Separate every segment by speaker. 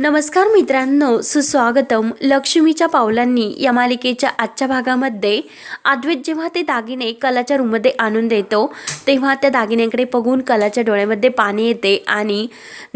Speaker 1: नमस्कार मित्रांनो सुस्वागतम. लक्ष्मीच्या पावलांनी या मालिकेच्या आजच्या भागामध्ये अद्वैत जेव्हा ते दागिने कलाच्या रूममध्ये आणून देतो तेव्हा त्या दागिन्यांकडे बघून कलाच्या डोळ्यामध्ये पाणी येते आणि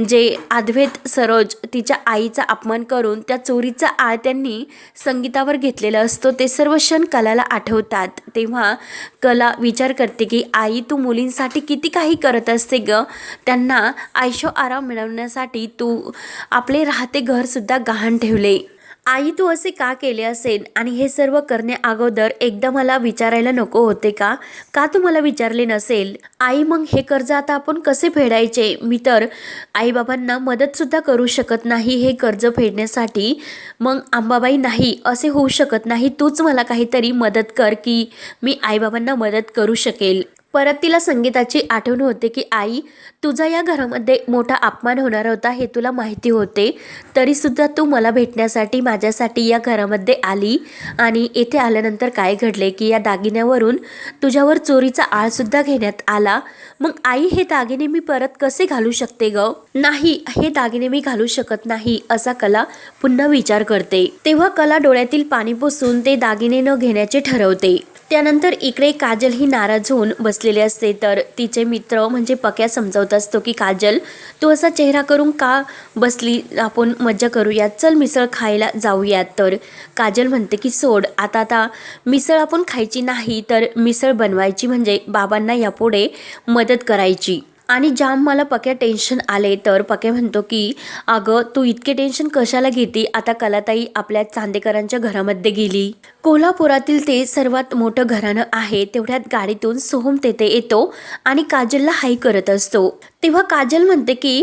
Speaker 1: जे अद्वैत सरोज तिच्या आईचा अपमान करून त्या चोरीचा आळ त्यांनी संगीतावर घेतलेला असतो ते सर्व क्षण कलाला आठवतात. तेव्हा कला विचार करते की आई तू मुलींसाठी किती काही करत असते ग? त्यांना आयशो आराम मिळवण्यासाठी तू आपले राहते घरसुद्धा गहाण ठेवले. आई तू असे का केले असेल? आणि हे सर्व करण्या अगोदर एकदा मला विचारायला नको होते का? का तू मला विचारले नसेल? आई मग हे कर्ज आता आपण कसे फेडायचे? मी तर आईबाबांना मदतसुद्धा करू शकत नाही हे कर्ज फेडण्यासाठी. मग अंबाबाई नाही असे होऊ शकत नाही. तूच मला काहीतरी मदत कर की मी आईबाबांना मदत करू शकेल. परत तिला संगीताची आठवण होते की आई तुझा या घरामध्ये मोठा अपमान होणार होता हे तुला माहिती होते. तरीसुद्धा तू मला भेटण्यासाठी माझ्यासाठी या घरामध्ये आली आणि येथे आल्यानंतर काय घडले की या दागिन्यावरून तुझ्यावर चोरीचा आळसुद्धा घेण्यात आला. मग आई हे दागिने मी परत कसे घालू शकते ग? नाही हे दागिने मी घालू शकत नाही असा कला पुन्हा विचार करते. तेव्हा कला डोळ्यातील पाणी पुसून ते दागिने न घेण्याचे ठरवते. त्यानंतर इकडे काजल ही नाराज होऊन बसलेली असते. तर तिचे मित्र म्हणजे पक्या समजावत असतो की काजल तू असा चेहरा करून का बसली? आपण मज्जा करूयात. चल मिसळ खायला जाऊयात. तर काजल म्हणते की सोड आता आता मिसळ आपण खायची नाही तर मिसळ बनवायची म्हणजे बाबांना यापुढे मदत करायची. आणि जाम मला पक्या टेन्शन आले तर पक्या म्हणतो की अगं तू इतके टेन्शन कशाला घेते? आता कलाताई आपल्या चांदेकरांच्या घरामध्ये गेली. कोल्हापुरातील ते सर्वात मोठं घराणं आहे. तेवढ्यात गाडीतून सोहम तेथे येतो आणि काजलला हाय करत असतो. तेव्हा काजल म्हणते की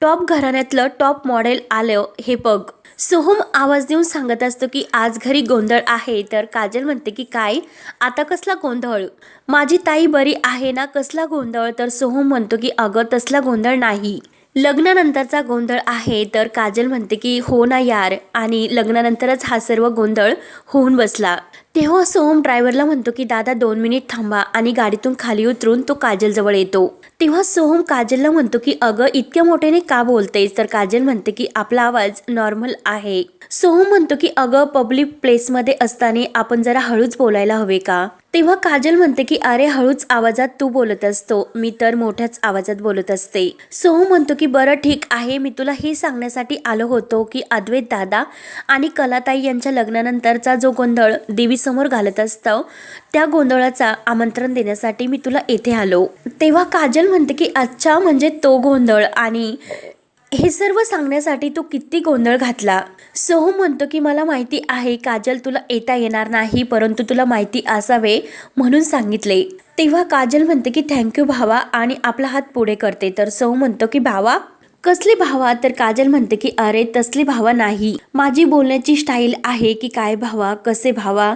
Speaker 1: टॉप घराण्यातलं टॉप मॉडेल आलं हे बघ. सोहम आवाज देऊन सांगत असतो की आज घरी गोंधळ आहे. तर काजल म्हणते की काय? आता कसला गोंधळ? माझी ताई बरी आहे ना? कसला गोंधळ? तर सोहम म्हणतो की अगं तसला गोंधळ नाही. लग्नानंतरचा गोंधळ आहे. तर काजल म्हणते की हो ना यार. आणि लग्नानंतरच हा सर्व गोंधळ होऊन बसला. तेव्हा सोहम ड्रायव्हरला म्हणतो की दादा दोन मिनिट थांबा आणि गाडीतून खाली उतरून तो काजलजवळ येतो. तेव्हा सोहम काजलला म्हणतो की अगं इतक्या मोठ्याने का बोलतेस? तर काजल म्हणते की आपला आवाज नॉर्मल आहे. सोहम म्हणतो की अगं पब्लिक प्लेसमध्ये असताना आपण जरा हळूच बोलायला हवे का? तेव्हा काजल म्हणते की अरे हळूच आवाजात तू बोलत असतो. मी तर मोठ्याच आवाजात बोलत असते. सोहम म्हणतो की बरं ठीक आहे. मी तुला हे सांगण्यासाठी आलो होतो की अद्वैत दादा आणि कलाताई यांच्या लग्नानंतरचा जो गोंधळ देवी समोर घालत असतो त्या गोंधळाचा आमंत्रण देण्यासाठी मी तुला येथे आलो. तेव्हा काजल म्हणते की अच्छा म्हणजे तो गोंधळ आणि हे सर्व सांगण्यासाठी तू किती गोंधळ घातला? सोहम म्हणतो की मला माहिती आहे काजल तुला येता येणार नाही परंतु तुला माहिती असावे म्हणून सांगितले. तेव्हा काजल म्हणते की थँक्यू भावा आणि आपला हात पुढे करते. तर सोहम म्हणतो की भावा कसली भावा? तर काजल म्हणते की अरे तसली भावा नाही. माझी बोलण्याची स्टाईल आहे की काय भावा? कसे भावा?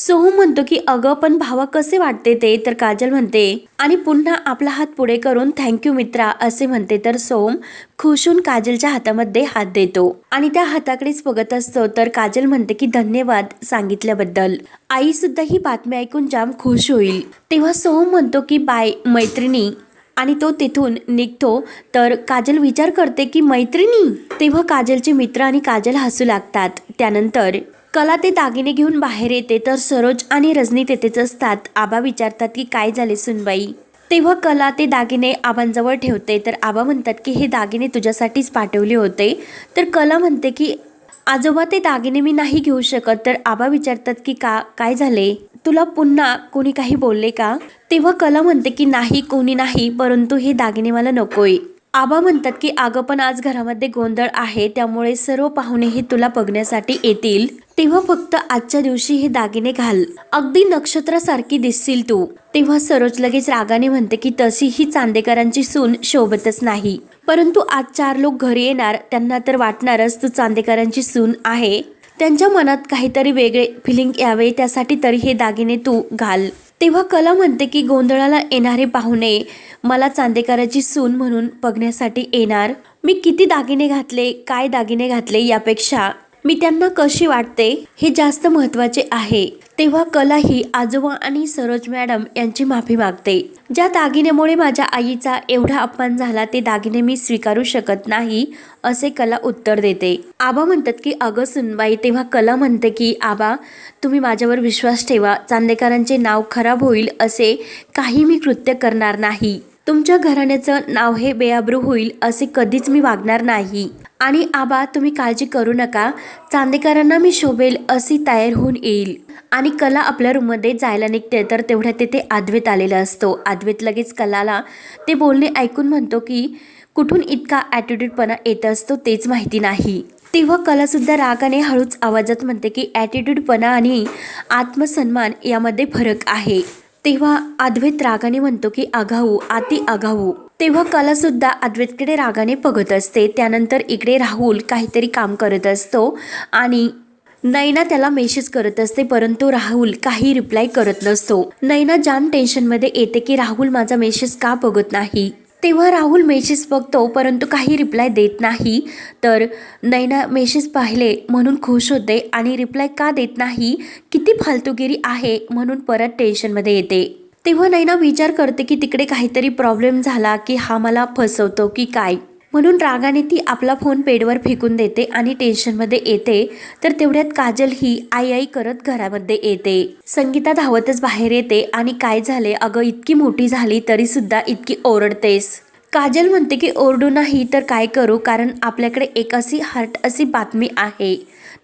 Speaker 1: सोहम म्हणतो की अगं पण भावा कसे वाटते ते? तर काजल म्हणते आणि पुन्हा आपला हात पुढे करून थँक्यू मित्रा असे म्हणते. तर सोहम खुशून काजलच्या हातामध्ये हात देतो आणि त्या हाताकडेच बघत असतो. तर काजल म्हणते की धन्यवाद सांगितल्याबद्दल. आई सुद्धा ही बातमी ऐकून जाम खुश होईल. तेव्हा सोहम म्हणतो की बाय मैत्रिणी. आणि तो तिथून निघतो. तर काजल विचार करते की मैत्रिणी? तेव्हा काजलचे मित्र आणि काजल हसू लागतात. त्यानंतर कला ते दागिने घेऊन बाहेर येते तर सरोज आणि रजनी तेथेच असतात. आबा विचारतात की काय झाले सुनबाई? तेव्हा कला ते दागिने आबांजवळ ठेवते. तर आबा म्हणतात की हे दागिने तुझ्यासाठीच पाठवले होते. तर कला म्हणते की आजोबा ते दागिने मी नाही घेऊ शकत. तर आबा विचारतात की का काय झाले? तुला पुन्हा कोणी काही बोलले का? तेव्हा कला म्हणते की नाही कोणी नाही परंतु हे दागिने मला नकोय. आबा म्हणतात की अगं पण आज घरामध्ये गोंधळ आहे. त्यामुळे सर्व पाहुणे हे तुला बघण्यासाठी येतील. तेव्हा फक्त आजच्या दिवशी हे दागिने घाल. अगदी नक्षत्रासारखी दिसशील तू. तेव्हा सरोज लगेच रागाने म्हणते की तशी ही चांदेकरांची सून शोभतच नाही. परंतु आज चार लोक घरी येणार त्यांना तर वाटणारच तू चांदेकरांची सून आहे. त्यांच्या मनात काहीतरी वेगळे फिलिंग यावे त्यासाठी तरी हे दागिने तू घाल. तेव्हा कला म्हणते की गोंधळाला येणारे पाहुणे मला चांदेकराची सून म्हणून बघण्यासाठी येणार. मी किती दागिने घातले काय दागिने घातले यापेक्षा मी त्यांना कशी वाटते हे जास्त महत्त्वाचे आहे. तेव्हा कला ही आजोबा आणि सरोज मॅडम यांची माफी मागते. ज्या दागिन्यामुळे माझ्या आईचा एवढा अपमान झाला ते दागिने मी स्वीकारू शकत नाही असे कला उत्तर देते. आबा म्हणतात की अगं सुनबाई तेव्हा कला म्हणते की आबा तुम्ही माझ्यावर विश्वास ठेवा. चांदेकरांचे नाव खराब होईल असे काही मी कृत्य करणार नाही तुमच्या घराण्याचं नाव हे बेआब्रू होईल असे कधीच मी वागणार नाही. आणि आबा तुम्ही काळजी करू नका. चांदेकरांना मी शोभेल अशी तयार होऊन येईल. आणि कला आपल्या रूममध्ये जायला निघते तर तेवढ्या तिथे आद्वेत आलेला असतो. आद्वेत लगेच कलाला ते बोलणे ऐकून म्हणतो की कुठून इतका ॲटिट्यूडपणा येत असतो तेच माहिती नाही. तेव्हा कलासुद्धा रागाने हळूच आवाजात म्हणते की ॲटिट्यूडपणा आणि आत्मसन्मान यामध्ये फरक आहे. तेव्हा अद्वैत रागाने म्हणतो की आघाऊ आती आघाऊ. तेव्हा कला सुद्धा अद्वैतकडे रागाने बघत असते. त्यानंतर इकडे राहुल काहीतरी काम करत असतो आणि नैना त्याला मेसेज करत असते परंतु राहुल काही रिप्लाय करत नसतो. नैना जाम टेन्शनमध्ये येते की राहुल माझा मेसेज का बघत नाही? तेव्हा राहुल मेसेज बघतो परंतु काही रिप्लाय देत नाही. तर नैना मेसेज पाहिले म्हणून खुश होते आणि रिप्लाय का देत नाही? किती फालतूगिरी आहे म्हणून परत टेन्शनमध्ये येते. तेव्हा नैना विचार करते की तिकडे काहीतरी प्रॉब्लेम झाला की हा मला फसवतो की काय? म्हणून रागाने ती आपला फोन पेडवर फेकून देते आणि टेन्शनमध्ये येते. तर तेवढ्यात काजल ही आई आई करत घरामध्ये येते. संगीता धावतच बाहेर येते आणि काय झाले? अगं इतकी मोठी झाली तरी सुद्धा इतकी ओरडतेस. काजल म्हणते की ओरडू नाही तर काय करू? कारण आपल्याकडे एक अशी हार्ट अशी बातमी आहे.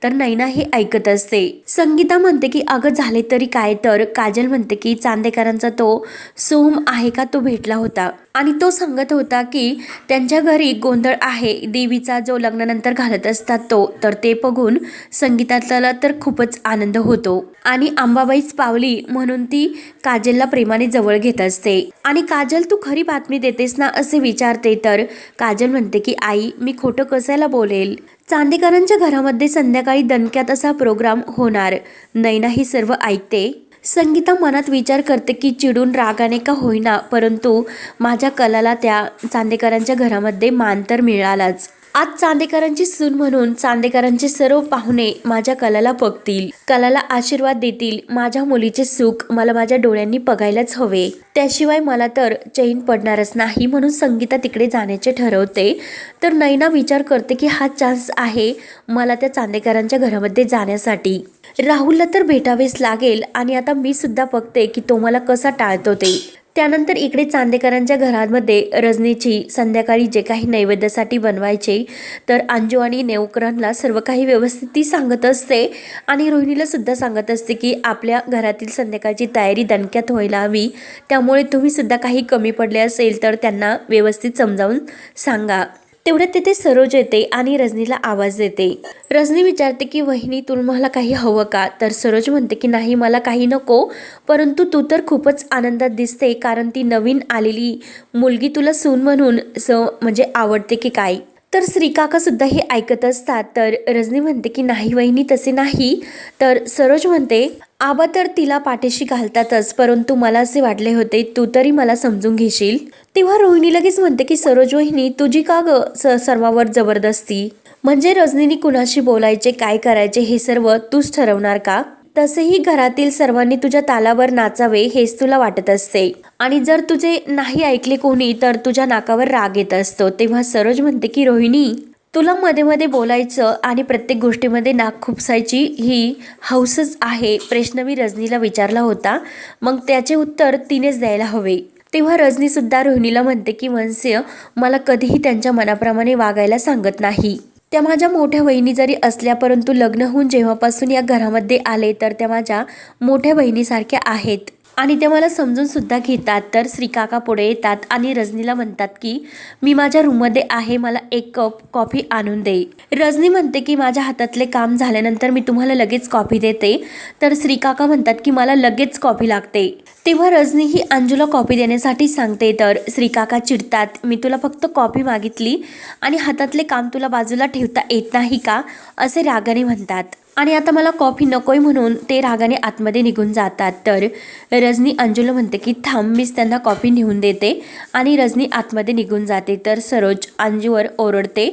Speaker 1: तर नैना हे ऐकत असते. संगीता म्हणते की अगं झाले तरी काय तर. काजल म्हणते की चांदेकरांचा तो सोम आहे का? तो भेटला होता. आणि तो सांगत होता की त्यांच्या घरी गोंधळ आहे. देवीचा जो लग्नानंतर घालत असतात तो तर ते बघून संगीताला तर खूपच आनंद होतो. आणि आंबाबाईच पावली म्हणून ती काजलला प्रेमाने जवळ घेत असते. आणि काजल तू खरी बातमी देतेस ना? असे विचारते. तर काजल म्हणते की आई मी खोटं कसायला बोलेल? चांदेकरांच्या घरामध्ये संध्याकाळी दणक्यात असा प्रोग्राम होणार. नैना ही सर्व ऐकते. संगीता मनात विचार करते की चिडून रागाने का होईना परंतु माझ्या कलाला त्या चांदेकरांच्या घरामध्ये मान तर मिळालाच. आज चांदेकरांची सून म्हणून चांदेकरांचे सर्व पाहुणे माझ्या कलाला बघतील. कलाला आशीर्वाद देतील. माझ्या मुलीचे सुख मला माझ्या डोळ्यांनी बघायलाच हवे. त्याशिवाय मला तर चैन पडणारच नाही म्हणून संगीता तिकडे जाण्याचे ठरवते. तर नैना विचार करते की हा चान्स आहे मला त्या चांदेकरांच्या घरामध्ये जाण्यासाठी. राहुलला तर भेटावेच लागेल आणि आता मी सुद्धा बघते की तो मला कसा टाळतो ते. त्यानंतर इकडे चांदेकरांच्या घरामध्ये रजनीची संध्याकाळी जे काही नैवेद्यासाठी बनवायचे तर अंजू आणि नेवकरांना सर्व काही व्यवस्थित ती सांगत असते. आणि रोहिणीला सुद्धा सांगत असते की आपल्या घरातील संध्याकाळची तयारी दणक्यात व्हायला हवी. त्यामुळे तुम्ही सुद्धा काही कमी पडले असेल तर त्यांना व्यवस्थित समजावून सांगा. तेवढ्यात तिथे सरोज येते आणि रजनीला आवाज देते. रजनी विचारते की वहिनी तुम्हाला काही हवं का? तर सरोज म्हणते की नाही मला काही नको. परंतु तू तर खूपच आनंदात दिसते कारण ती नवीन आलेली मुलगी तुला सून म्हणून स म्हणजे आवडते की काय? तर श्रीकाका सुद्धा हे ऐकत असतात. तर रजनी म्हणते की नाही वहिनी तसे नाही. तर सरोज म्हणते आबा तर तिला पाठीशी घालतातच परंतु मला असे वाटले होते तू तरी मला समजून घेशील? तेव्हा रोहिणी लगेच म्हणते की सरोज वहिनी तुझी का ग स- सर्वावर जबरदस्ती? म्हणजे रजनीने कुणाशी बोलायचे काय करायचे हे सर्व तूच ठरवणार का? तसेही घरातील सर्वांनी तुझ्या तालावर नाचावे हेच तुला वाटत असते. आणि जर तुझे नाही ऐकले कोणी तर तुझ्या नाकावर राग येत असतो. तेव्हा सरोज म्हणते की रोहिणी तुला मध्ये मध्ये बोलायचं आणि प्रत्येक गोष्टीमध्ये नाक खुपसायची ही हौसच आहे प्रश्न मी रजनीला विचारला होता. मग त्याचे उत्तर तिनेच द्यायला हवे. तेव्हा रजनी सुद्धा रोहिणीला म्हणते की मनस्य मला कधीही त्यांच्या मनाप्रमाणे वागायला सांगत नाही. त्या माझ्या मोठ्या बहिणी जरी असल्या परंतु लग्न होऊन जेव्हापासून या घरामध्ये आले तर त्या माझ्या मोठ्या बहिणीसारख्या आहेत. आणि ते मला समजून सुद्धा घेतात. तर श्रीकाका पुढे येतात आणि रजनीला म्हणतात की मी माझ्या रूममध्ये आहे मला एक कप कॉफी आणून दे. रजनी म्हणते की माझ्या हातातले काम झाल्यानंतर मी तुम्हाला लगेच कॉफी देते. तर श्रीकाका म्हणतात की मला लगेच कॉफी लागते. तेव्हा रजनी ही अंजूला कॉफी देण्यासाठी सांगते तर श्रीकाका चिडतात मी तुला फक्त कॉफी मागितली आणि हातातले काम तुला बाजूला ठेवता येत नाही का? असे रागाने म्हणतात. आणि आता मला कॉफी नकोय म्हणून ते रागाने आतमध्ये निघून जातात. तर रजनी अंजूला म्हणते की थांब मीच त्यांना कॉफी नेऊन देते. आणि रजनी आतमध्ये निघून जाते. तर सरोज अंजूवर ओरडते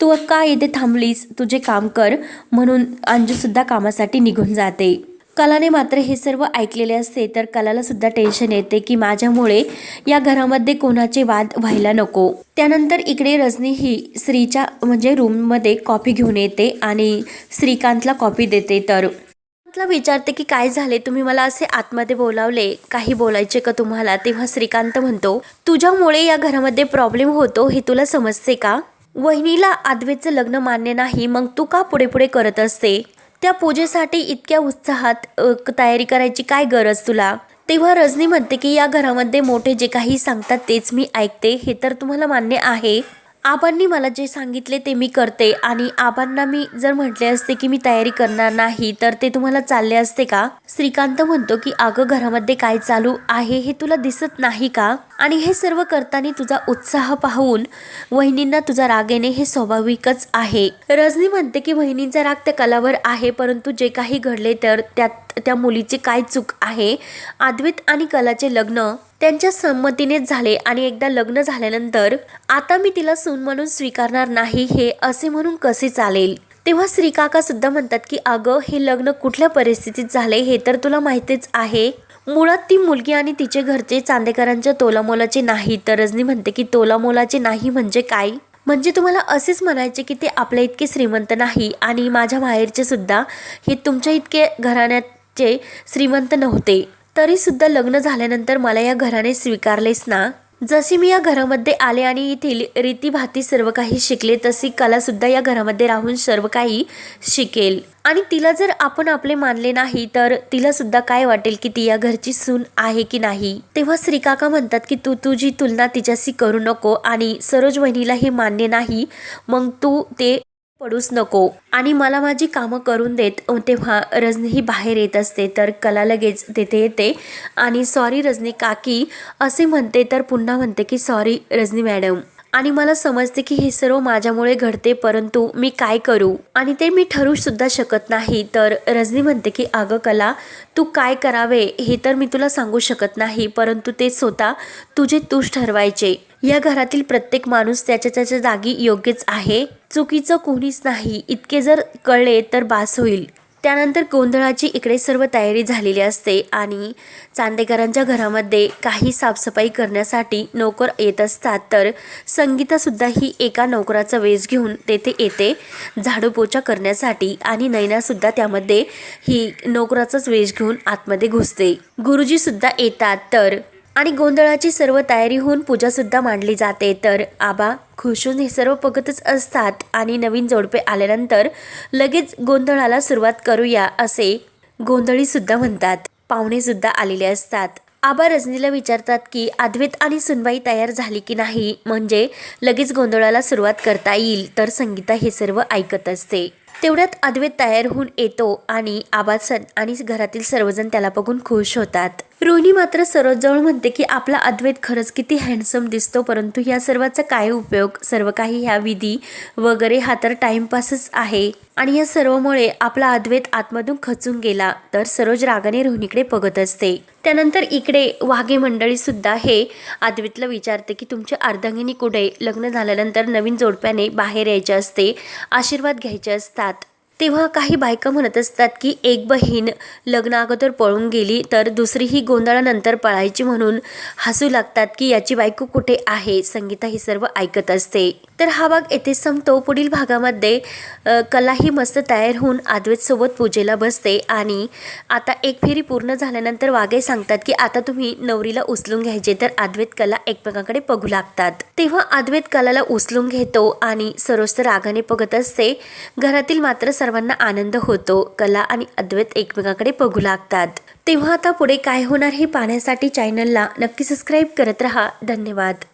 Speaker 1: तू का येते थांबलीस? तुझे काम कर. म्हणून अंजूसुद्धा कामासाठी निघून जाते. कलाने मात्र हे सर्व ऐकलेले असते तर कलाला सुद्धा टेन्शन येते की माझ्यामुळे या घरामध्ये कोणाचे वाद व्हायला नको. त्यानंतर इकडे रजनी ही श्रीच्या म्हणजे रूममध्ये कॉफी घेऊन येते आणि श्रीकांतला कॉफी देते. तर श्रीकांतला विचारते की काय झाले? तुम्ही मला असे आतमध्ये बोलावले काही बोलायचे का तुम्हाला? तेव्हा श्रीकांत म्हणतो तुझ्यामुळे या घरामध्ये प्रॉब्लेम होतो हे तुला समजते का? वहिनीला आदवेचं लग्न मान्य नाही मग तू का पुढे पुढे करत असते? त्या पूजेसाठी इतक्या उत्साहात क- तयारी करायची काय गरज तुला? तेव्हा रजनी म्हणते की या घरामध्ये मोठे जे काही सांगतात तेच मी ऐकते हे तर तुम्हाला मान्य आहे. आबांनी मला जे सांगितले ते मी करते आणि आबांना मी जर म्हटले असते की मी तयारी करणार नाही तर ते तुम्हाला चालले असते का? श्रीकांत म्हणतो की अगं घरामध्ये काय चालू आहे हे तुला दिसत नाही का? आणि हे सर्व करताना तुझा उत्साह पाहून वहिनींना तुझा राग येणे हे स्वाभाविकच आहे. रजनी म्हणते की वहिनींचा राग त्या कलावर आहे परंतु जे काही घडले तर त्यात त्या मुलीची काय चूक आहे? आद्वित आणि कलाचे लग्न त्यांच्या संमतीनेच झाले आणि एकदा लग्न झाल्यानंतर आता मी तिला सून म्हणून स्वीकारणार नाही हे असे म्हणून कसे चालेल? तेव्हा श्रीकाका सुद्धा म्हणतात की अगं हे लग्न कुठल्या परिस्थितीत झाले हे तर तुला माहितीच आहे. मुळात ती मुलगी आणि तिचे घरचे चांदेकरांच्या तोलामोलाचे नाही. तर रजनी म्हणते की तोलामोलाचे नाही म्हणजे काय? म्हणजे तुम्हाला असेच म्हणायचे की ते आपल्या इतके श्रीमंत नाही आणि माझ्या माहेरचे सुद्धा हे तुमच्या इतके घराण्याचे श्रीमंत नव्हते. तरीसुद्धा लग्न झाल्यानंतर मला या घराने स्वीकारलेच ना? जशी मी या घरामध्ये आले आणि येथील रीतीभाती सर्व काही शिकले तशी कलासुद्धा या घरामध्ये राहून सर्व काही शिकेल. आणि तिला जर आपण आपले मानले नाही तर तिला सुद्धा काय वाटेल की ती या घरची सून आहे की नाही? तेव्हा श्रीकाका म्हणतात की तू तुझी तुलना तिच्याशी करू नको आणि सरोज वहिनीला हे मान्य नाही मग तू ते पडूच नको. आणि मला माझी कामं करून देत तेव्हा रजनी ही बाहेर येत असते तर कला लगेच तेथे येते. आणि सॉरी रजनी काकी असे म्हणते तर पुन्हा म्हणते की सॉरी रजनी मॅडम आणि मला समजते की हे सर्व माझ्यामुळे घडते परंतु मी काय करू? आणि ते मी ठरू सुद्धा शकत नाही तर रजनी म्हणते की अगं कला तू काय करावे हे तर मी तुला सांगू शकत नाही परंतु ते स्वतः तुझे तूच ठरवायचे. या घरातील प्रत्येक माणूस त्याच्या त्याच्या जागी योग्यच आहे. चुकीचं कोणीच नाही. इतके जर कळले तर बास होईल. त्यानंतर गोंधळाची इकडे सर्व तयारी झालेली असते आणि चांदेकरांच्या घरामध्ये काही साफसफाई करण्यासाठी नोकर येत असतात तर संगीतासुद्धा ही एका नोकराचा वेश घेऊन तेथे येते. झाडूपोछा करण्यासाठी आणि नैनासुद्धा त्यामध्ये ही नोकराचाच वेश घेऊन आतमध्ये घुसते. गुरुजीसुद्धा येतात तर आणि गोंधळाची सर्व तयारी होऊन पूजासुद्धा मांडली जाते. तर आबा खुशून हे सर्व बघतच असतात आणि नवीन जोडपे आल्यानंतर लगेच गोंधळाला सुरुवात करूया असे गोंधळीसुद्धा म्हणतात. पाहुणेसुद्धा आलेले असतात. आबा रजनीला विचारतात की अद्वैत आणि सुनबाई तयार झाली की नाही? म्हणजे लगेच गोंधळाला सुरुवात करता येईल. तर संगीता हे सर्व ऐकत असते. तेवढ्यात अद्वैत तयार होऊन येतो आणि आबा सण आणि घरातील सर्वजण त्याला बघून खुश होतात. रोहिणी मात्र सरोजजवळ म्हणते की आपला अद्वैत खरंच किती हँडसम दिसतो परंतु या सर्वाचा काय उपयोग? सर्व काही ह्या विधी वगैरे हा तर टाइमपासच आहे. आणि या सर्वमुळे आपला अद्वैत आतमधून खचून गेला. तर सरोज रागाने रोहिणीकडे बघत असते. त्यानंतर इकडे वाघे मंडळी सुद्धा हे अद्वैतला विचारते की तुमच्या अर्धांगिनी कुठे? लग्न झाल्यानंतर नवीन जोडप्याने बाहेर यायचे असते आशीर्वाद घ्यायचे असतात. तेव्हा काही बायका म्हणत असतात की एक बहीण लग्न अगोदर पळून गेली तर दुसरी ही गोंधळानंतर पळायची म्हणून हसू लागतात की याची बायको कुठे आहे? संगीता ही सर्व ऐकत असते. तर हा भाग येथे संपतो. पुढील भागामध्ये कला ही मस्त तयार होऊन अद्वैतसोबत पूजेला बसते आणि आता एक फेरी पूर्ण झाल्यानंतर वाघे सांगतात की आता तुम्ही नवरीला उचलून घ्यायचे तर अद्वैत कला एकमेकांकडे बघू लागतात. तेव्हा अद्वैत कलाला उचलून घेतो आणि सरोज तर रागाने बघत असते. घरातील मात्र सर्वांना आनंद होतो. कला आणि अद्वैत एकमेकांकडे बघू लागतात. तेव्हा आता पुढे काय होणार हे पाहण्यासाठी चॅनलला नक्की सबस्क्राईब करत रहा. धन्यवाद.